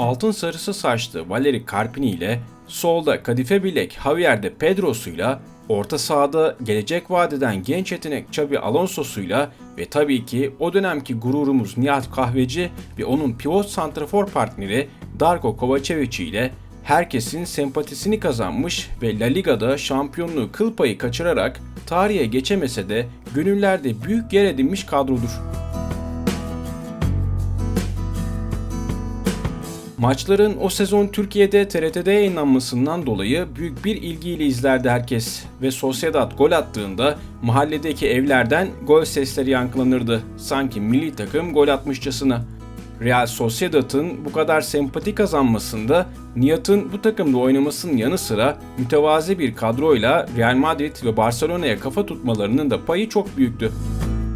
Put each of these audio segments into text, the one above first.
altın sarısı saçlı Valeri Carpini ile solda kadife bilek Javier de Pedro'suyla orta sahada gelecek vadeden genç yetenek Xabi Alonso'suyla ve tabii ki o dönemki gururumuz Nihat Kahveci ve onun pivot santrafor partneri Darko Kovacevic ile herkesin sempatisini kazanmış ve La Liga'da şampiyonluğu kıl payı kaçırarak tarihe geçemese de gönüllerde büyük yer edinmiş kadrodur. Maçların o sezon Türkiye'de TRT'de yayınlanmasından dolayı büyük bir ilgiyle izlerdi herkes ve Sociedad gol attığında mahalledeki evlerden gol sesleri yankılanırdı. Sanki milli takım gol atmışçasına. Real Sociedad'ın bu kadar sempati kazanmasında Nihat'ın bu takımda oynamasının yanı sıra mütevazi bir kadroyla Real Madrid ve Barcelona'ya kafa tutmalarının da payı çok büyüktü.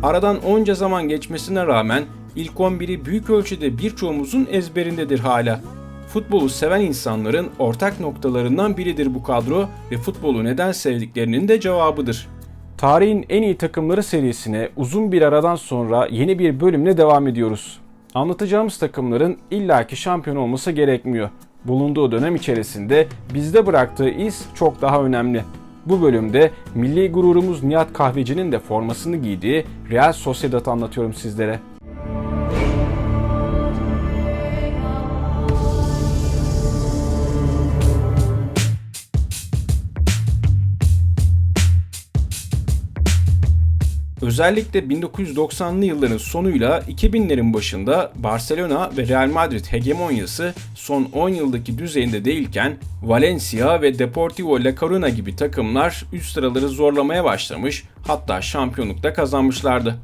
Aradan onca zaman geçmesine rağmen ilk 11'i büyük ölçüde birçoğumuzun ezberindedir hala. Futbolu seven insanların ortak noktalarından biridir bu kadro ve futbolu neden sevdiklerinin de cevabıdır. Tarihin en iyi takımları serisine uzun bir aradan sonra yeni bir bölümle devam ediyoruz. Anlatacağımız takımların illaki şampiyon olması gerekmiyor. Bulunduğu dönem içerisinde bizde bıraktığı iz çok daha önemli. Bu bölümde milli gururumuz Nihat Kahveci'nin de formasını giydiği Real Sociedad'ı anlatıyorum sizlere. Özellikle 1990'lı yılların sonuyla 2000'lerin başında Barcelona ve Real Madrid hegemonyası son 10 yıldaki düzeyinde değilken Valencia ve Deportivo La Coruña gibi takımlar üst sıraları zorlamaya başlamış hatta şampiyonlukta kazanmışlardı.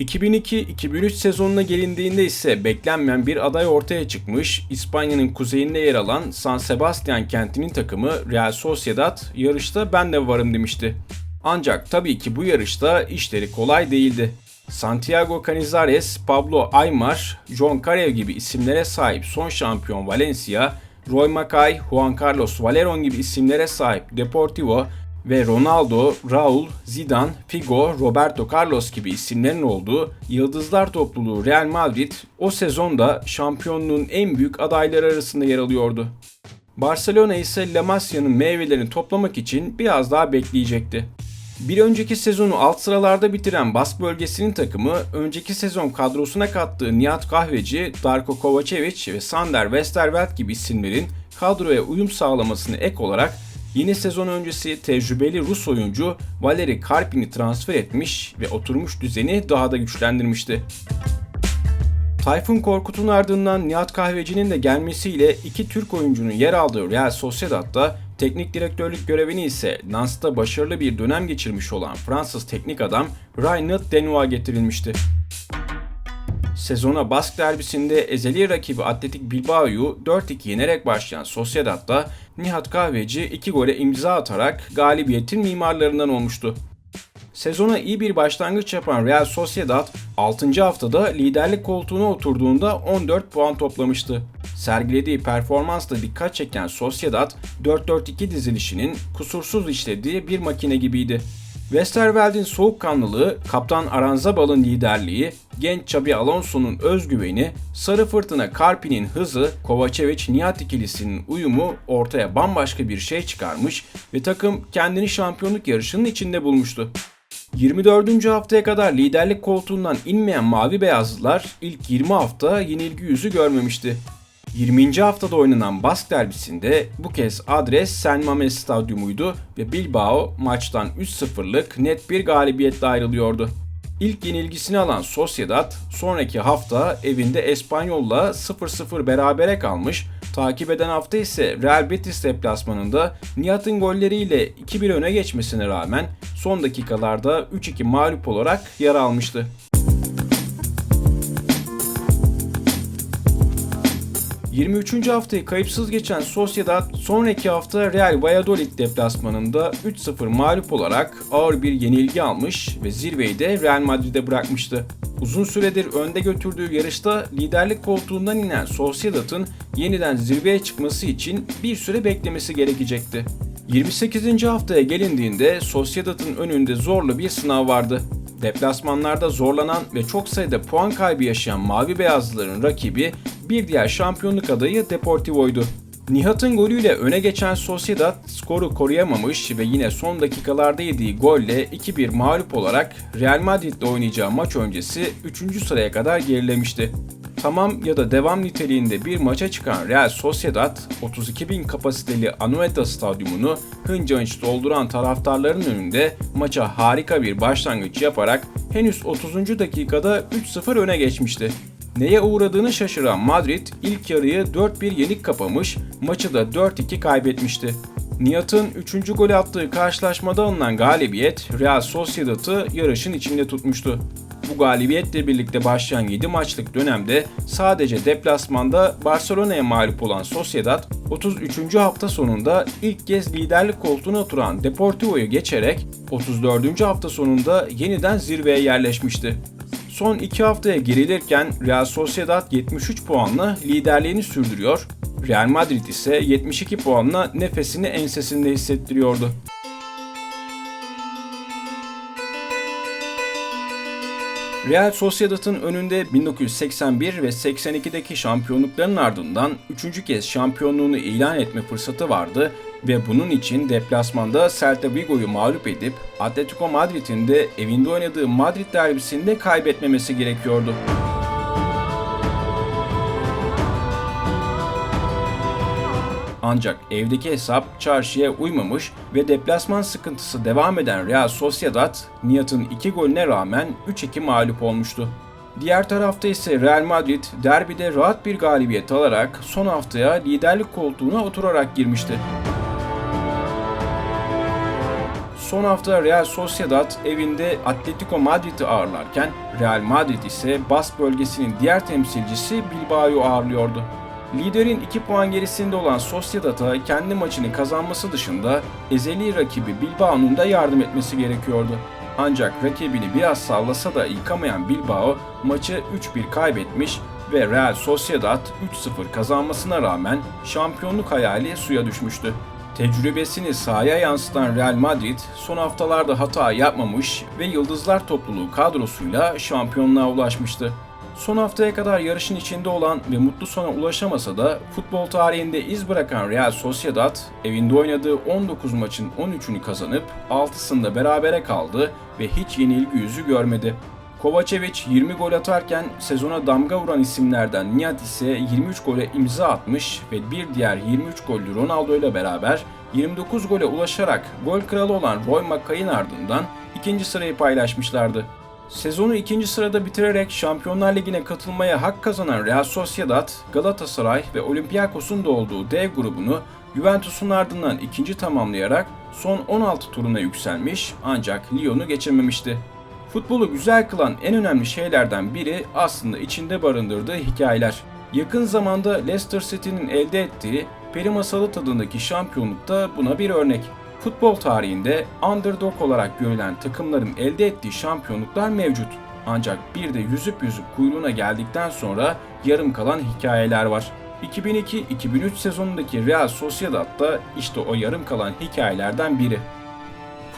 2002-2003 sezonuna gelindiğinde ise beklenmeyen bir aday ortaya çıkmış. İspanya'nın kuzeyinde yer alan San Sebastian kentinin takımı Real Sociedad yarışta ben de varım demişti. Ancak tabii ki bu yarışta işleri kolay değildi. Santiago Canizares, Pablo Aymar, John Carew gibi isimlere sahip son şampiyon Valencia, Roy Mackay, Juan Carlos Valeron gibi isimlere sahip Deportivo ve Ronaldo, Raul, Zidane, Figo, Roberto Carlos gibi isimlerin olduğu Yıldızlar topluluğu Real Madrid o sezonda şampiyonluğun en büyük adayları arasında yer alıyordu. Barcelona ise La Masia'nın meyvelerini toplamak için biraz daha bekleyecekti. Bir önceki sezonu alt sıralarda bitiren Bask bölgesinin takımı önceki sezon kadrosuna kattığı Nihat Kahveci, Darko Kovacevic ve Sander Westerveld gibi isimlerin kadroya uyum sağlamasını ek olarak yeni sezon öncesi tecrübeli Rus oyuncu Valeri Karpin'i transfer etmiş ve oturmuş düzeni daha da güçlendirmişti. Tayfun Korkut'un ardından Nihat Kahveci'nin de gelmesiyle iki Türk oyuncunun yer aldığı Real Sociedad'da teknik direktörlük görevini ise Nance'da başarılı bir dönem geçirmiş olan Fransız teknik adam Reinhard Denois getirilmişti. Sezona Bask derbisinde ezeli rakibi Atletik Bilbao'yu 4-2 yenerek başlayan Sociedad'da Nihat Kahveci 2 gole imza atarak galibiyetin mimarlarından olmuştu. Sezona iyi bir başlangıç yapan Real Sociedad 6. haftada liderlik koltuğuna oturduğunda 14 puan toplamıştı. Sergilediği performansla dikkat çeken Sociedad 4-4-2 dizilişinin kusursuz işlediği bir makine gibiydi. Westerveld'in soğukkanlılığı, kaptan Aranzabal'ın liderliği, genç Xabi Alonso'nun özgüveni, Sarı Fırtına Karpi'nin hızı, Kovacevic-Nihat ikilisinin uyumu ortaya bambaşka bir şey çıkarmış ve takım kendini şampiyonluk yarışının içinde bulmuştu. 24. haftaya kadar liderlik koltuğundan inmeyen mavi beyazlılar ilk 20 hafta yenilgi yüzü görmemişti. 20. haftada oynanan Bask derbisinde bu kez adres San Mamés Stadyumuydu ve Bilbao maçtan 3-0'lık net bir galibiyetle ayrılıyordu. İlk yenilgisini alan Sociedad sonraki hafta evinde Espanyol'la 0-0 berabere kalmış Takip eden hafta ise Real Betis deplasmanında Nihat'ın golleriyle 2-1 öne geçmesine rağmen son dakikalarda 3-2 mağlup olarak yer almıştı. 23. haftayı kayıpsız geçen Sociedad sonraki hafta Real Valladolid deplasmanında 3-0 mağlup olarak ağır bir yenilgi almış ve zirveyi de Real Madrid'e bırakmıştı. Uzun süredir önde götürdüğü yarışta liderlik koltuğundan inen Sociedad'ın yeniden zirveye çıkması için bir süre beklemesi gerekecekti. 28. haftaya gelindiğinde Sociedad'ın önünde zorlu bir sınav vardı. Deplasmanlarda zorlanan ve çok sayıda puan kaybı yaşayan mavi beyazlıların rakibi Bir diğer şampiyonluk adayı Deportivo'ydu. Nihat'ın golüyle öne geçen Sociedad skoru koruyamamış ve yine son dakikalarda yediği golle 2-1 mağlup olarak Real Madrid'le oynayacağı maç öncesi 3. sıraya kadar gerilemişti. Tamam ya da devam niteliğinde bir maça çıkan Real Sociedad 32 bin kapasiteli Anoeta stadyumunu hınca hınç dolduran taraftarların önünde maça harika bir başlangıç yaparak henüz 30. dakikada 3-0 öne geçmişti. Neye uğradığını şaşıran Madrid ilk yarıyı 4-1 yenik kapamış, maçı da 4-2 kaybetmişti. Nihat'ın 3. golü attığı karşılaşmada alınan galibiyet Real Sociedad'ı yarışın içinde tutmuştu. Bu galibiyetle birlikte başlayan 7 maçlık dönemde sadece deplasmanda Barcelona'ya mağlup olan Sociedad 33. hafta sonunda ilk kez liderlik koltuğuna oturan Deportivo'yu geçerek 34. hafta sonunda yeniden zirveye yerleşmişti. Son 2 haftaya gerilirken Real Sociedad 73 puanla liderliğini sürdürüyor, Real Madrid ise 72 puanla nefesini ensesinde hissettiriyordu. Real Sociedad'ın önünde 1981 ve 82'deki şampiyonlukların ardından 3. kez şampiyonluğunu ilan etme fırsatı vardı ve bunun için deplasmanda Celta Vigo'yu mağlup edip Atletico Madrid'in de evinde oynadığı Madrid derbisinde kaybetmemesi gerekiyordu. Ancak evdeki hesap çarşıya uymamış ve deplasman sıkıntısı devam eden Real Sociedad, Nihat'ın iki golüne rağmen 3-2 mağlup olmuştu. Diğer tarafta ise Real Madrid derbide rahat bir galibiyet alarak son haftaya liderlik koltuğuna oturarak girmişti. Son hafta Real Sociedad evinde Atletico Madrid'i ağırlarken Real Madrid ise Bas bölgesinin diğer temsilcisi Bilbao'yu ağırlıyordu. Liderin 2 puan gerisinde olan Sociedad'a kendi maçını kazanması dışında ezeli rakibi Bilbao'nun da yardım etmesi gerekiyordu. Ancak rakibini biraz sallasa da yıkamayan Bilbao maçı 3-1 kaybetmiş ve Real Sociedad 3-0 kazanmasına rağmen şampiyonluk hayali suya düşmüştü. Tecrübesini sahaya yansıtan Real Madrid son haftalarda hata yapmamış ve Yıldızlar topluluğu kadrosuyla şampiyonluğa ulaşmıştı. Son haftaya kadar yarışın içinde olan ve mutlu sona ulaşamasa da futbol tarihinde iz bırakan Real Sociedad evinde oynadığı 19 maçın 13'ünü kazanıp 6'sında berabere kaldı ve hiç yenilgi yüzü görmedi. Kovacevic 20 gol atarken sezona damga vuran isimlerden Nihat ise 23 gole imza atmış ve bir diğer 23 gollü Ronaldo ile beraber 29 gole ulaşarak gol kralı olan Roy Mackay'ın ardından ikinci sırayı paylaşmışlardı. Sezonu ikinci sırada bitirerek Şampiyonlar Ligi'ne katılmaya hak kazanan Real Sociedad, Galatasaray ve Olympiakos'un da olduğu D grubunu Juventus'un ardından ikinci tamamlayarak son 16 turuna yükselmiş ancak Lyon'u geçememişti. Futbolu güzel kılan en önemli şeylerden biri aslında içinde barındırdığı hikayeler. Yakın zamanda Leicester City'nin elde ettiği peri masalı tadındaki şampiyonluk da buna bir örnek. Futbol tarihinde underdog olarak görülen takımların elde ettiği şampiyonluklar mevcut. Ancak bir de yüzüp yüzüp kuyruğuna geldikten sonra yarım kalan hikayeler var. 2002-2003 sezonundaki Real Sociedad da işte o yarım kalan hikayelerden biri.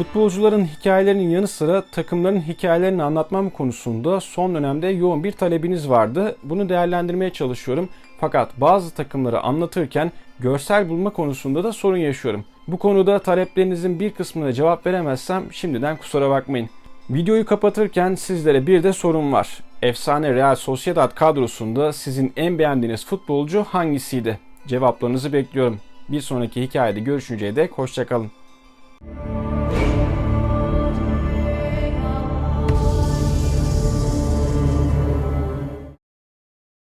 Futbolcuların hikayelerinin yanı sıra takımların hikayelerini anlatmam konusunda son dönemde yoğun bir talebiniz vardı. Bunu değerlendirmeye çalışıyorum. Fakat bazı takımları anlatırken görsel bulma konusunda da sorun yaşıyorum. Bu konuda taleplerinizin bir kısmına cevap veremezsem şimdiden kusura bakmayın. Videoyu kapatırken sizlere bir de sorun var. Efsane Real Sociedad kadrosunda sizin en beğendiğiniz futbolcu hangisiydi? Cevaplarınızı bekliyorum. Bir sonraki hikayede görüşünceye dek hoşçakalın.